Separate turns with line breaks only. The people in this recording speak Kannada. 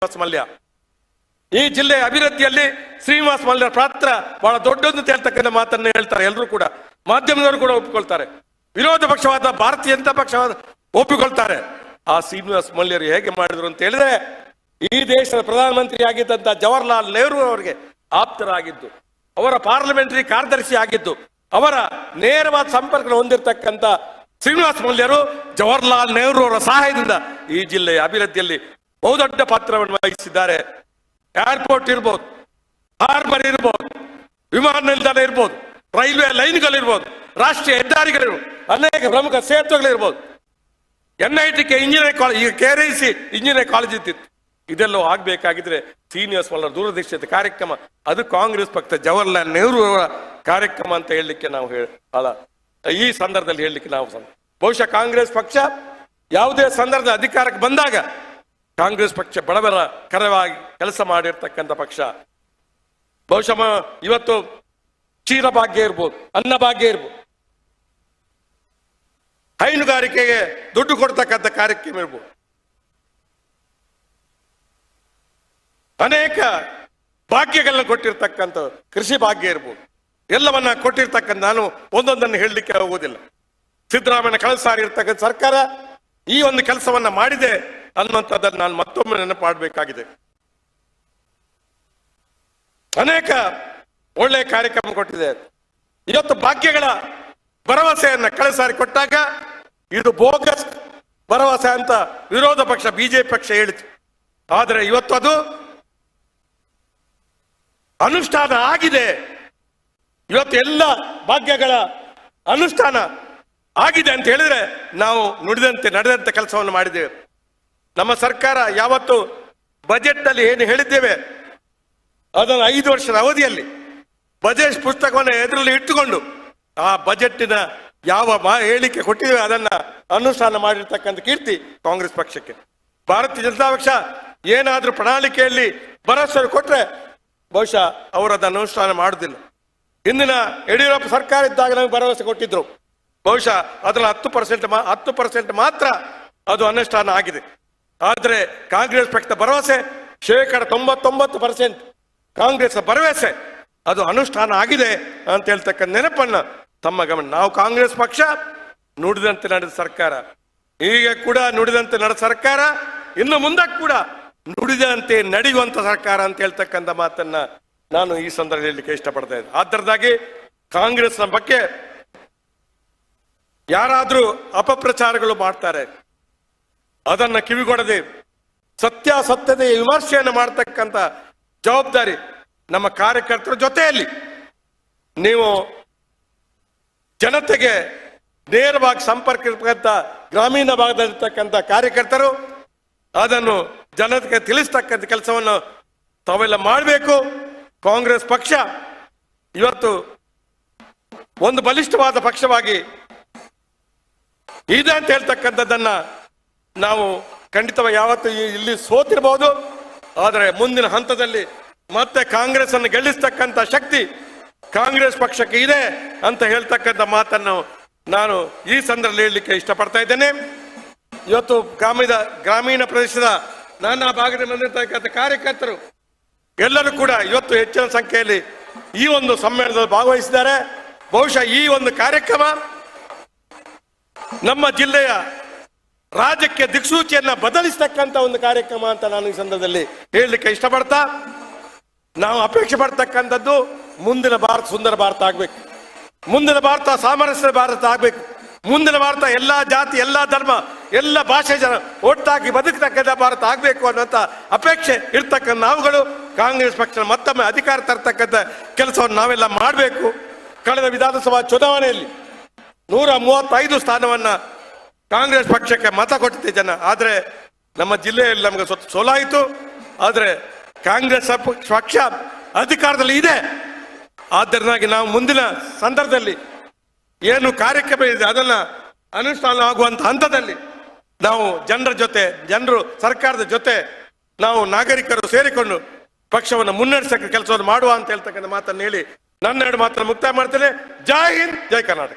ಶ್ರೀನಿವಾಸ ಮಲ್ಯ. ಈ ಜಿಲ್ಲೆಯ ಅಭಿವೃದ್ಧಿಯಲ್ಲಿ ಶ್ರೀನಿವಾಸ ಮಲ್ಯ ಪಾತ್ರ ಬಹಳ ದೊಡ್ಡದು ಅಂತ ಹೇಳ್ತಕ್ಕಂಥ ಮಾತನ್ನು ಹೇಳ್ತಾರೆ ಎಲ್ಲರೂ ಕೂಡ. ಮಾಧ್ಯಮದವರು ಕೂಡ ಒಪ್ಪಿಕೊಳ್ತಾರೆ. ವಿರೋಧ ಪಕ್ಷವಾದ ಭಾರತೀಯ ಜನತಾ ಪಕ್ಷವಾದ ಒಪ್ಪಿಕೊಳ್ತಾರೆ. ಆ ಶ್ರೀನಿವಾಸ ಮಲ್ಯರು ಹೇಗೆ ಮಾಡಿದ್ರು ಅಂತ ಹೇಳಿದ್ರೆ, ಈ ದೇಶದ ಪ್ರಧಾನಮಂತ್ರಿ ಆಗಿದ್ದಂತ ಜವಾಹರ್ಲಾಲ್ ನೆಹರು ಅವರಿಗೆ ಆಪ್ತರಾಗಿದ್ದು, ಅವರ ಪಾರ್ಲಿಮೆಂಟರಿ ಕಾರ್ಯದರ್ಶಿ ಆಗಿದ್ದು, ಅವರ ನೇರವಾದ ಸಂಪರ್ಕ ಹೊಂದಿರತಕ್ಕಂತ ಶ್ರೀನಿವಾಸ ಮಲ್ಯರು ಜವಾಹರ್ಲಾಲ್ ನೆಹರು ಅವರ ಸಹಾಯದಿಂದ ಈ ಜಿಲ್ಲೆಯ ಅಭಿವೃದ್ಧಿಯಲ್ಲಿ ಬಹುದೊಡ್ಡ ಪಾತ್ರವನ್ನು ವಹಿಸಿದ್ದಾರೆ. ಏರ್ಪೋರ್ಟ್ ಇರ್ಬೋದು ಹಾರ್ಬರ್ ಇರ್ಬೋದು, ವಿಮಾನ ನಿಲ್ದಾಣ ಇರ್ಬೋದು, ರೈಲ್ವೆ ಲೈನ್ಗಳಿರ್ಬೋದು, ರಾಷ್ಟ್ರೀಯ ಹೆದ್ದಾರಿಗಳಿರ್ಬೋದು, ಅನೇಕ ಪ್ರಮುಖ ಸೇತುವೆಗಳಿರ್ಬೋದು N I T K engineering college ಈಗ ಕೆ ಸಿ ಇಂಜಿನಿಯರಿಂಗ್ ಕಾಲೇಜ್ ಇತ್ತಿತ್ತು ಇದೆಲ್ಲವೂ ಆಗಬೇಕಾಗಿದ್ರೆ ಸೀನಿಯರ್ಸ್ ಮಲ್ಲರ ದೂರದರ್ಶಿತ ಕಾರ್ಯಕ್ರಮ, ಅದು ಕಾಂಗ್ರೆಸ್ ಪಕ್ಷ ಜವಾಹರ್ಲಾಲ್ ನೆಹರು ಅವರ ಕಾರ್ಯಕ್ರಮ ಅಂತ ಹೇಳಲಿಕ್ಕೆ ನಾವು ಹೇಳ, ಅಲ್ಲ, ಈ ಸಂದರ್ಭದಲ್ಲಿ ಹೇಳಲಿಕ್ಕೆ ನಾವು ಬಹುಶಃ ಕಾಂಗ್ರೆಸ್ ಪಕ್ಷ ಯಾವುದೇ ಸಂದರ್ಭದಲ್ಲಿ ಅಧಿಕಾರಕ್ಕೆ ಬಂದಾಗ ಕಾಂಗ್ರೆಸ್ ಪಕ್ಷ ಬಡವರ ಕರವಾಗಿ ಕೆಲಸ ಮಾಡಿರ್ತಕ್ಕಂಥ ಪಕ್ಷ. ಬಹುಶಃ ಇವತ್ತು ಕ್ಷೀರಭಾಗ್ಯ ಇರ್ಬೋದು ಅನ್ನಭಾಗ್ಯ ಇರ್ಬೋದು. ಹೈನುಗಾರಿಕೆಗೆ ದುಡ್ಡು ಕೊಡ್ತಕ್ಕಂಥ ಕಾರ್ಯಕ್ರಮ ಇರ್ಬೋದು. ಅನೇಕ ಭಾಗ್ಯಗಳನ್ನ ಕೊಟ್ಟಿರ್ತಕ್ಕಂಥ ಕೃಷಿ ಭಾಗ್ಯ ಇರ್ಬೋದು. ಎಲ್ಲವನ್ನ ಕೊಟ್ಟಿರ್ತಕ್ಕಂಥ ನಾನು ಒಂದೊಂದನ್ನು ಹೇಳಲಿಕ್ಕೆ ಹೋಗುವುದಿಲ್ಲ ಸಿದ್ದರಾಮಯ್ಯ ಕಳಸಾರಿರ್ತಕ್ಕಂಥ ಸಾರಿ ಸರ್ಕಾರ ಈ ಒಂದು ಕೆಲಸವನ್ನ ಮಾಡಿದೆ. ಅನ್ನುವಂಥದ್ದನ್ನು ನಾನು ಮತ್ತೊಮ್ಮೆ ನೆನಪಾಡಬೇಕಾಗಿದೆ. ಅನೇಕ ಒಳ್ಳೆಯ ಕಾರ್ಯಕ್ರಮ ಕೊಟ್ಟಿದೆ. ಇವತ್ತು ಭಾಗ್ಯಗಳ ಭರವಸೆಯನ್ನ ಕಳೆಸಾರಿ ಕೊಟ್ಟಾಗ ಇದು ಬೋಗಸ್ ಭರವಸೆ ಅಂತ ವಿರೋಧ ಪಕ್ಷ, ಬಿಜೆಪಿ ಪಕ್ಷ ಹೇಳಿತು. ಆದರೆ ಇವತ್ತು ಅದು ಅನುಷ್ಠಾನ ಆಗಿದೆ. ಇವತ್ತು ಎಲ್ಲ ಭಾಗ್ಯಗಳ ಅನುಷ್ಠಾನ ಆಗಿದೆ ಅಂತ ಹೇಳಿದ್ರೆ ನಾವು ನುಡಿದಂತೆ, ನಡೆದಂತೆ ಕೆಲಸವನ್ನು ಮಾಡಿದ್ದೇವೆ. ನಮ್ಮ ಸರ್ಕಾರ ಯಾವತ್ತು ಬಜೆಟ್ನಲ್ಲಿ ಏನು ಹೇಳಿದ್ದೇವೆ, ಅದನ್ನು ಐದು ವರ್ಷದ ಅವಧಿಯಲ್ಲಿ ಬಜೆಟ್ ಪುಸ್ತಕವನ್ನು ಎದುರಲ್ಲಿ ಇಟ್ಟುಕೊಂಡು ಆ ಬಜೆಟ್ಟಿನ ಯಾವ ಮಾ- ಹೇಳಿಕೆ ಕೊಟ್ಟಿದ್ದೇವೆ, ಅದನ್ನ ಅನುಷ್ಠಾನ ಮಾಡಿರ್ತಕ್ಕಂಥ ಕೀರ್ತಿ ಕಾಂಗ್ರೆಸ್ ಪಕ್ಷಕ್ಕೆ. ಭಾರತೀಯ ಜನತಾ ಪಕ್ಷ ಏನಾದರೂ ಪ್ರಣಾಳಿಕೆಯಲ್ಲಿ ಭರವಸೆ ಕೊಟ್ಟರೆ ಬಹುಶಃ ಅವರು ಅದನ್ನು ಅನುಷ್ಠಾನ ಮಾಡುವುದಿಲ್ಲ. ಹಿಂದಿನ ಯಡಿಯೂರಪ್ಪ ಸರ್ಕಾರ ಇದ್ದಾಗ ನಮಗೆ ಭರವಸೆ ಕೊಟ್ಟಿದ್ರು. ಬಹುಶಃ ಅದರ ಹತ್ತು ಪರ್ಸೆಂಟ್ ಹತ್ತು ಪರ್ಸೆಂಟ್ ಮಾತ್ರ ಅದು ಅನುಷ್ಠಾನ ಆಗಿದೆ. ಆದರೆ ಕಾಂಗ್ರೆಸ್ ಪಕ್ಷದ ಭರವಸೆ, ಶೇಕಡ ತೊಂಬತ್ತೊಂಬತ್ತು ಪರ್ಸೆಂಟ್ ಕಾಂಗ್ರೆಸ್ ಭರವಸೆ, ಅದು ಅನುಷ್ಠಾನ ಆಗಿದೆ ಅಂತ ಹೇಳ್ತಕ್ಕಂಥ ನೆನಪನ್ನ ತಮ್ಮ ಗಮನ. ನಾವು ಕಾಂಗ್ರೆಸ್ ಪಕ್ಷ, ನುಡಿದಂತೆ ನಡೆದ ಸರ್ಕಾರ. ಈಗ ಕೂಡ ನುಡಿದಂತೆ ನಡೆದ ಸರ್ಕಾರ, ಇನ್ನು ಮುಂದಕ್ಕೆ ಕೂಡ ನುಡಿದಂತೆ ನಡೆಯುವಂತ ಸರ್ಕಾರ ಅಂತ ಹೇಳ್ತಕ್ಕಂಥ ಮಾತನ್ನ ನಾನು ಈ ಸಂದರ್ಭದಲ್ಲಿ ಹೇಳಲಿಕ್ಕೆ ಇಷ್ಟಪಡ್ತಾ ಇದ್ದೆ. ಆದ್ದರಿಂದಾಗಿ ಕಾಂಗ್ರೆಸ್ನ ಬಗ್ಗೆ ಯಾರಾದರೂ ಅಪಪ್ರಚಾರಗಳು ಮಾಡ್ತಾರೆ ಅದನ್ನ ಕಿವಿಗೊಡದೆ ಸತ್ಯಾಸತ್ಯತೆ ವಿಮರ್ಶೆಯನ್ನು ಮಾಡ್ತಕ್ಕಂಥ ಜವಾಬ್ದಾರಿ ನಮ್ಮ ಕಾರ್ಯಕರ್ತರ ಜೊತೆಯಲ್ಲಿ. ನೀವು ಜನತೆಗೆ ನೇರವಾಗಿ ಸಂಪರ್ಕ ಇರ್ತಕ್ಕಂಥ ಗ್ರಾಮೀಣ ಭಾಗದಲ್ಲಿರ್ತಕ್ಕಂಥ ಕಾರ್ಯಕರ್ತರು, ಅದನ್ನು ಜನತೆಗೆ ತಿಳಿಸ್ತಕ್ಕಂಥ ಕೆಲಸವನ್ನು ತಾವೆಲ್ಲ ಮಾಡಬೇಕು. ಕಾಂಗ್ರೆಸ್ ಪಕ್ಷ ಇವತ್ತು ಒಂದು ಬಲಿಷ್ಠವಾದ ಪಕ್ಷವಾಗಿ ಇದೆ ಅಂತ ಹೇಳ್ತಕ್ಕಂಥದ್ದನ್ನ ನಾವು ಖಂಡಿತವಾಗಿ ಯಾವತ್ತು ಇಲ್ಲಿ ಸೋತಿರಬಹುದು ಆದರೆ ಮುಂದಿನ ಹಂತದಲ್ಲಿ ಮತ್ತೆ ಕಾಂಗ್ರೆಸ್ ಅನ್ನು ಗೆಲ್ಲಿಸ್ತಕ್ಕಂಥ ಶಕ್ತಿ ಕಾಂಗ್ರೆಸ್ ಪಕ್ಷಕ್ಕೆ ಇದೆ ಅಂತ ಹೇಳ್ತಕ್ಕಂಥ ಮಾತನ್ನು ನಾನು ಈ ಸಂದರ್ಭದಲ್ಲಿ ಹೇಳಲಿಕ್ಕೆ ಇಷ್ಟಪಡ್ತಾ ಇದ್ದೇನೆ. ಇವತ್ತು ಗ್ರಾಮೀಣ ಗ್ರಾಮೀಣ ಪ್ರದೇಶದ ನಾನಾ ಭಾಗದಲ್ಲಿ ಬಂದಿರತಕ್ಕಂಥ ಕಾರ್ಯಕರ್ತರು ಎಲ್ಲರೂ ಕೂಡ ಇವತ್ತು ಹೆಚ್ಚಿನ ಸಂಖ್ಯೆಯಲ್ಲಿ ಈ ಒಂದು ಸಮ್ಮೇಳನದಲ್ಲಿ ಭಾಗವಹಿಸಿದ್ದಾರೆ. ಬಹುಶಃ ಈ ಒಂದು ಕಾರ್ಯಕ್ರಮ ನಮ್ಮ ಜಿಲ್ಲೆಯ ರಾಜ್ಯಕ್ಕೆ ದಿಕ್ಸೂಚಿಯನ್ನ ಬದಲಿಸ್ತಕ್ಕಂಥ ಒಂದು ಕಾರ್ಯಕ್ರಮ ಅಂತ ನಾನು ಈ ಸಂದರ್ಭದಲ್ಲಿ ಹೇಳಲಿಕ್ಕೆ ಇಷ್ಟಪಡ್ತಾ, ನಾವು ಅಪೇಕ್ಷೆ ಪಡ್ತಕ್ಕಂಥದ್ದು ಮುಂದಿನ ಭಾರತ, ಸುಂದರ ಭಾರತ ಆಗ್ಬೇಕು. ಮುಂದಿನ ಭಾರತ, ಸಾಮರಸ್ಯ ಭಾರತ ಆಗ್ಬೇಕು. ಮುಂದಿನ ಭಾರತ, ಎಲ್ಲಾ ಜಾತಿ, ಎಲ್ಲಾ ಧರ್ಮ, ಎಲ್ಲ ಭಾಷೆ ಜನ ಒಟ್ಟಾಗಿ ಬದುಕತಕ್ಕಂಥ ಭಾರತ ಆಗ್ಬೇಕು ಅನ್ನುವಂಥ ಅಪೇಕ್ಷೆ ಇರ್ತಕ್ಕಂಥ ನಾವುಗಳು. ಕಾಂಗ್ರೆಸ್ ಪಕ್ಷ ಮತ್ತೊಮ್ಮೆ ಅಧಿಕಾರ ತರ್ತಕ್ಕಂಥ ಕೆಲಸವನ್ನು ನಾವೆಲ್ಲ ಮಾಡಬೇಕು. ಕಳೆದ ವಿಧಾನಸಭಾ ಚುನಾವಣೆಯಲ್ಲಿ ನೂರ ಮೂವತ್ತೈದು ಸ್ಥಾನವನ್ನ ಕಾಂಗ್ರೆಸ್ ಪಕ್ಷಕ್ಕೆ ಮತ ಕೊಟ್ಟಿದ್ದೆ ಜನ. ಆದರೆ ನಮ್ಮ ಜಿಲ್ಲೆಯಲ್ಲಿ ನಮಗೆ ಸೋಲಾಯಿತು. ಆದರೆ ಕಾಂಗ್ರೆಸ್ ಪಕ್ಷ- ಅಧಿಕಾರದಲ್ಲಿ ಇದೆ. ಆದ್ದರಿಂದಾಗಿ ನಾವು ಮುಂದಿನ ಸಂದರ್ಭದಲ್ಲಿ ಏನು ಕಾರ್ಯಕ್ರಮ ಇದೆ ಅದನ್ನ ಅನುಷ್ಠಾನ ಆಗುವಂತ ಹಂತದಲ್ಲಿ ನಾವು ಜನರ ಜೊತೆ, ಜನರು ಸರ್ಕಾರದ ಜೊತೆ ನಾವು ನಾಗರಿಕರು ಸೇರಿಕೊಂಡು ಪಕ್ಷವನ್ನು ಮುನ್ನಡೆಸಕ್ಕೆ ಕೆಲಸವನ್ನು ಮಾಡುವ ಅಂತ ಹೇಳ್ತಕ್ಕಂಥ ಮಾತನ್ನು ಹೇಳಿ ನನ್ನೆರಡು ಮಾತನ್ನು ಮುಕ್ತಾಯ ಮಾಡ್ತೇನೆ. ಜೈ ಹಿಂದ್, ಜೈ ಕರ್ನಾಟಕ.